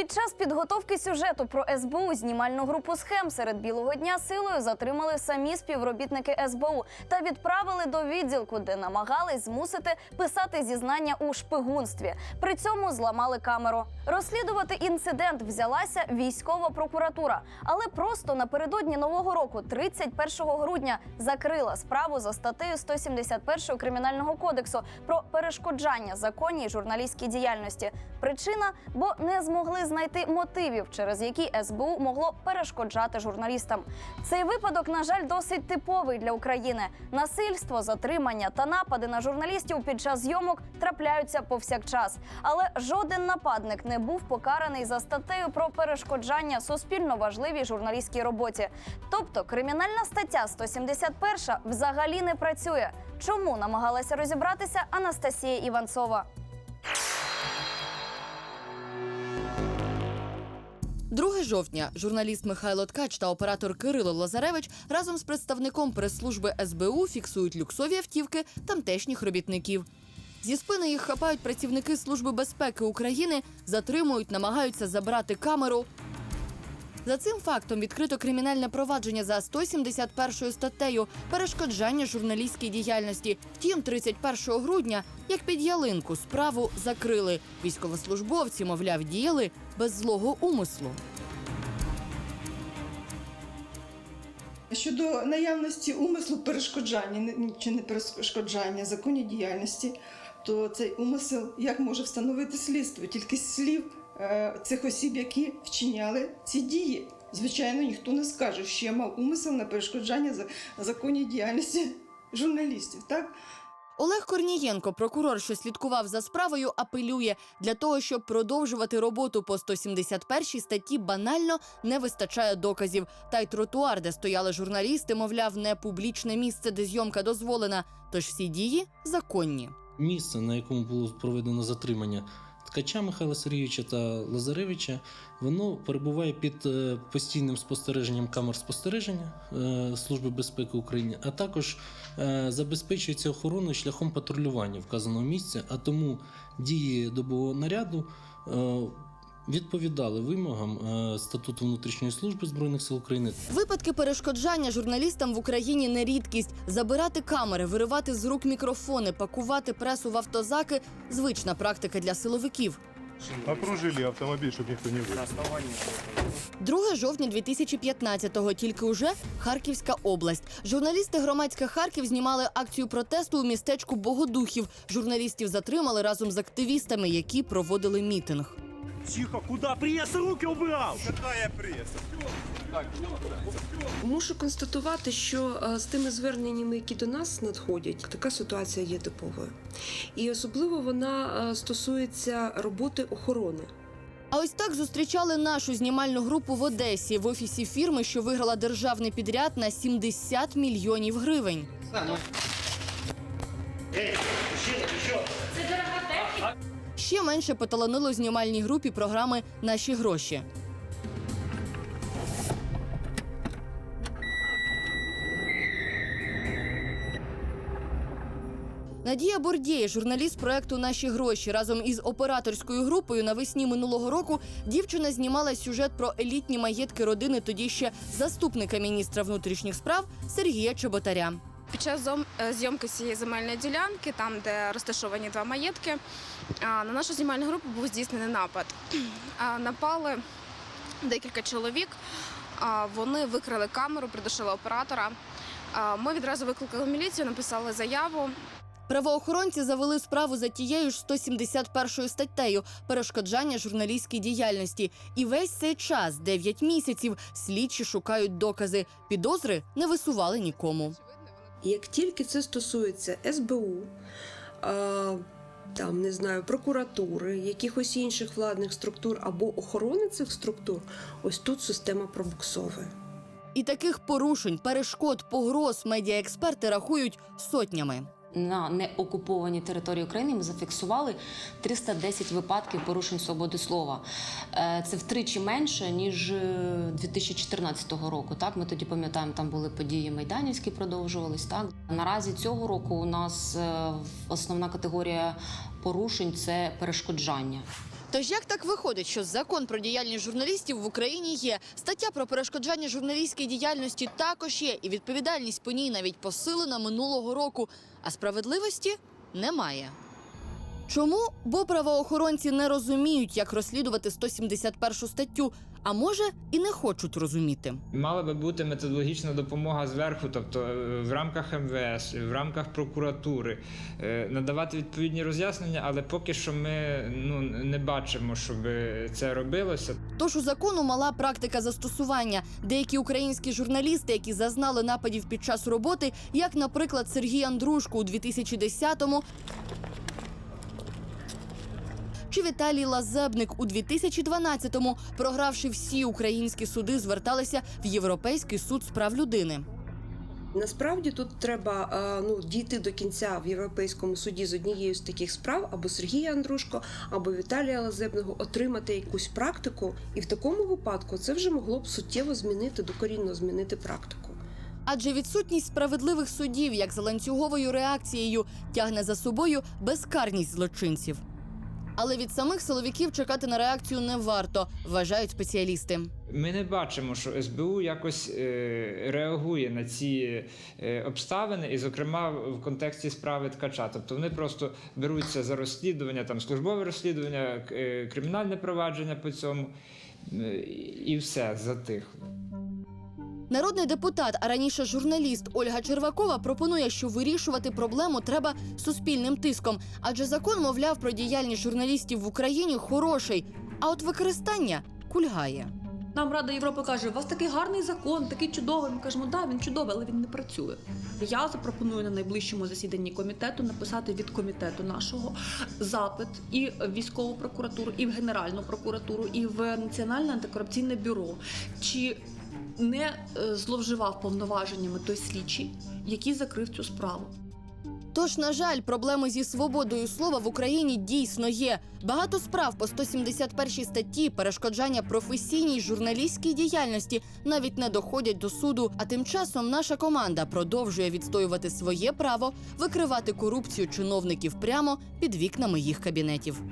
Під час підготовки сюжету про СБУ знімальну групу схем серед білого дня силою затримали самі співробітники СБУ та відправили до відділку, де намагались змусити писати зізнання у шпигунстві. При цьому зламали камеру. Розслідувати інцидент взялася військова прокуратура, але просто напередодні нового року, 31 грудня, закрила справу за статтею 171 кримінального кодексу про перешкоджання законній журналістській діяльності. Причина, бо не змогли знайти мотивів, через які СБУ могло перешкоджати журналістам. Цей випадок, на жаль, досить типовий для України. Насильство, затримання та напади на журналістів під час зйомок трапляються повсякчас. Але жоден нападник не був покараний за статтею про перешкоджання суспільно важливій журналістській роботі. Тобто кримінальна стаття 171 взагалі не працює. Чому намагалася розібратися Анастасія Іванцова? 2 жовтня журналіст Михайло Ткач та оператор Кирило Лазаревич разом з представником прес-служби СБУ фіксують люксові автівки тамтешніх робітників. Зі спини їх хапають працівники Служби безпеки України, затримують, намагаються забрати камеру. За цим фактом відкрито кримінальне провадження за 171 статтею перешкоджання журналістській діяльності. Втім, 31 грудня, як під ялинку, справу закрили. Військовослужбовці, мовляв, діяли без злого умислу. Щодо наявності умислу перешкоджання чи не перешкоджання законній діяльності, то цей умисел як може встановити слідство? Тільки слів е, цих осіб, які вчиняли ці дії. Звичайно, ніхто не скаже, що я мав умисел на перешкоджання за- законній діяльності журналістів. Так? Олег Корнієнко, прокурор, що слідкував за справою, апелює для того, щоб продовжувати роботу по 171 статті, банально не вистачає доказів. Та й тротуар, де стояли журналісти, мовляв, не публічне місце, де зйомка дозволена. Тож всі дії законні. місце, на якому було проведено затримання ткача Михайла Сергійовича та Лазаревича, воно перебуває під е, постійним спостереженням камер спостереження е, Служби безпеки України, а також е, забезпечується охороною шляхом патрулювання вказаного місця, а тому дії добового наряду. Відповідали вимогам е, статуту внутрішньої служби збройних сил України Випадки перешкоджання журналістам в Україні не рідкість. Забирати камери, виривати з рук мікрофони, пакувати пресу в автозаки звична практика для силовиків. Окружили автомобиль, чтобы никто не вышел. 2 жовтня 2015-го, тільки уже Харківська область. Журналісти громадська Харків знімали акцію протесту у містечку Богодухів. Журналістів затримали разом з активістами, які проводили мітинг. Тихо, куда? Пресс, руки убрал! Какая пресса? Мушу констатувати, що е, з тими зверненнями, які до нас надходять, така ситуація є типовою. І особливо вона е, стосується роботи охорони. А ось так зустрічали нашу знімальну групу в Одесі в офісі фірми, що виграла державний підряд на 70 мільйонів гривень. Ще менше поталанило знімальній групі програми Наші гроші. Надія Бордєє, журналіст проекту Наші гроші разом із операторською групою навесні минулого року дівчина знімала сюжет про елітні маєтки родини тоді ще заступника міністра внутрішніх справ Сергія Чеботаря. Під час е, зйомки цієї земельної ділянки, там де розташовані два маєтки, на нашу знімальну групу був здійснений напад. Напали декілька чоловік. Вони викрили камеру, придушили оператора. Ми відразу викликали міліцію, написали заяву. Правоохоронці завели справу за тією ж 171 статтею перешкоджання журналістській діяльності. І весь цей час, 9 місяців, слідчі шукають докази. Підозри не висували нікому. Як тільки це стосується СБУ, там не знаю, прокуратури, якихось інших владних структур або охорони цих структур, ось тут система пробуксовує. І таких порушень, перешкод, погроз медіаексперти рахують сотнями. На неокупованій території України ми зафіксували 310 випадків порушень свободи слова. Е, Це втричі менше ніж е, 2014 року. Так, ми тоді пам'ятаємо, там були події майданівські, продовжувались. Так наразі цього року у нас е, основна категорія порушень це перешкоджання. Тож як так виходить, що закон про діяльність журналістів в Україні є, стаття про перешкоджання журналістській діяльності також є, і відповідальність по ній навіть посилена минулого року, а справедливості немає. Чому? Бо правоохоронці не розуміють, як розслідувати 171 статтю, а може і не хочуть розуміти. Мала би бути методологічна допомога зверху, тобто е, в рамках МВС, в рамках прокуратури, е, надавати відповідні роз'яснення, але поки що ми ну, не бачимо, щоб це робилося. Тож у закону мала практика застосування. Деякі українські журналісти, які зазнали нападів під час роботи, як, наприклад, Сергій Андрушко у 2010-му, чи Віталій Лазебник у 2012-му, програвши всі українські суди, зверталися в Європейський суд з прав людини. Насправді тут треба е, ну, дійти до кінця в Європейському суді з однією з таких справ, або Сергія Андрушко, або Віталія Лазебного, отримати якусь практику, і в такому випадку це вже могло б суттєво змінити, докорінно змінити практику. Адже відсутність справедливих судів, як за ланцюговою реакцією, тягне за собою безкарність злочинців. Але від самих силовиків чекати на реакцію не варто, вважають спеціалісти. Ми не бачимо, що СБУ якось е, реагує на ці е, обставини, і, зокрема, в контексті справи ткача. Тобто вони просто беруться за розслідування, там службове розслідування, е, кримінальне провадження по цьому, і все затихло. Народний депутат, а раніше журналіст Ольга Червакова пропонує, що вирішувати проблему треба суспільним тиском, адже закон, мовляв, про діяльність журналістів в Україні хороший, а от використання кульгає. Нам Рада Європи каже, у вас такий гарний закон, такий чудовий. Ми кажемо, да, він чудовий, але він не працює. Я запропоную на найближчому засіданні комітету написати від комітету нашого запит і в військову прокуратуру, і в Генеральну прокуратуру, і в Національне антикорупційне бюро. Чи не е, зловживав повноваженнями той слідчий, який закрив цю справу? Тож, на жаль, проблеми зі свободою слова в Україні дійсно є. Багато справ по 171 статті перешкоджання професійній журналістській діяльності навіть не доходять до суду. А тим часом наша команда продовжує відстоювати своє право викривати корупцію чиновників прямо під вікнами їх кабінетів.